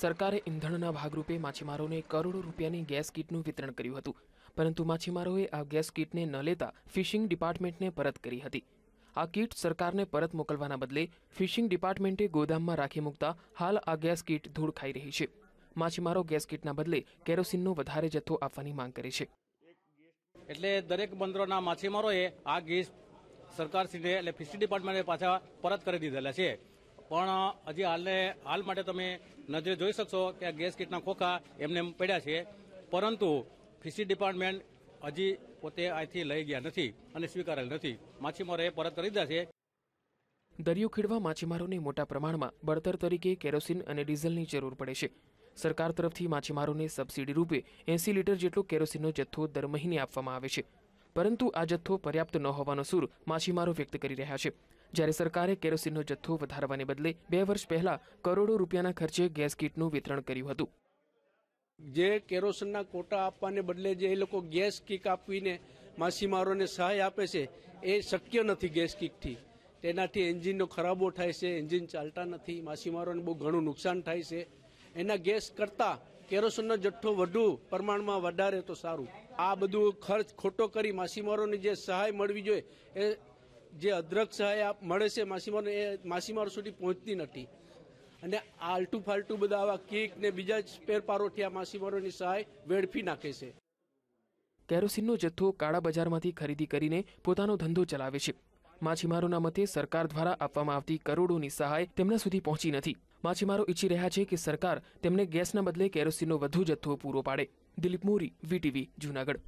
સરકારે ઇંધણના ભાગરૂપે માછીમારોને કરોડો રૂપિયાની ગેસ કીટનું વિતરણ કર્યું હતું. પરંતુ માછીમારોએ આ ગેસ કીટને ન લેતા ફિશિંગ ડિપાર્ટમેન્ટને પરત કરી હતી. આ કીટ સરકારને પરત મોકલવાના બદલે ફિશિંગ ડિપાર્ટમેન્ટે ગોદામમાં રાખી મૂકતા હાલ આ ગેસ કીટ ધૂળ ખાઈ રહી છે. માછીમારો ગેસ કીટના બદલે કેરોસીનનો વધારે જથ્થો આપવાની માંગ કરે છે. એટલે દરેક બંદરોના માછીમારોએ આ ગેસ સરકારશ્રીને એટલે ફિશરી ડિપાર્ટમેન્ટે પાછા પરત કરી દીધેલા છે. પણ હજી હાલને હાલ માટે તમે નજરે જોઈ શકશો કે આ ગેસ કીટના ખોખા એમને એમ પડ્યા છે. પરંતુ ફિશરી ડિપાર્ટમેન્ટ હજી પોતે અહીંથી લઈ ગયા નથી અને સ્વીકારેલ નથી. માછીમારોએ પરત કરી દીધા છે. દરિયો ખેડવા માછીમારોને મોટા પ્રમાણમાં બળતર તરીકે કેરોસીન અને ડીઝલની જરૂર પડે છે. સરકાર તરફથી માછીમારોને સબસિડી રૂપે એંસી લીટર જેટલો કેરોસીનનો જથ્થો દર મહિને આપવામાં આવે છે. પરંતુ આ જથ્થો પર્યાપ્ત ન હોવાનો સૂર માછીમારો વ્યક્ત કરી રહ્યા છે. જ્યારે સરકારે કેરોસીનનો જથ્થો વધારવાને બદલે બે વર્ષ પહેલા કરોડો રૂપિયાના ખર્ચે ગેસ કીટનું વિતરણ કર્યું હતું. જે કેરોસીનના કોટા આપવાને બદલે જે એ લોકો ગેસ કિક આપીને માછીમારોને સહાય આપે છે, એ શક્ય નથી ગેસ કિકથી. તેનાથી એન્જિનનો ખરાબો થાય છે, એન્જિન ચાલતા નથી, માછીમારોને બહુ ઘણું નુકસાન થાય છે. એના ગેસ કરતાં કેરોસીનનો જથ્થો વધુ પ્રમાણમાં વધારે તો સારું. આ બધું ખર્ચ ખોટો કરી માછીમારોને જે સહાય મળવી જોઈએ, એ જે અદ્રક સહાય આપ મળે છે, માછીમારોને એ માછીમારો સુધી પહોંચતી નથી. અને આલટુ ફાલટુ બધા આવા કેક ને બીજા જ પેરપારોથી આ માછીમારોની સહાય વેડફી નાખે છે. કેરોસીનનો જથ્થો કાળા બજારમાંથી ખરીદી કરીને પોતાનો ધંધો ચલાવે છે. માછીમારોના મતે સરકાર દ્વારા આપવામાં આવતી કરોડોની સહાય તેમના સુધી પહોંચી નથી. માછીમારો ઈચ્છી રહ્યા છે કે સરકાર તેમને ગેસના બદલે કેરોસીનનો વધુ જથ્થો પૂરો પાડે. દિલીપ મોરી, વીટીવી, જૂનાગઢ.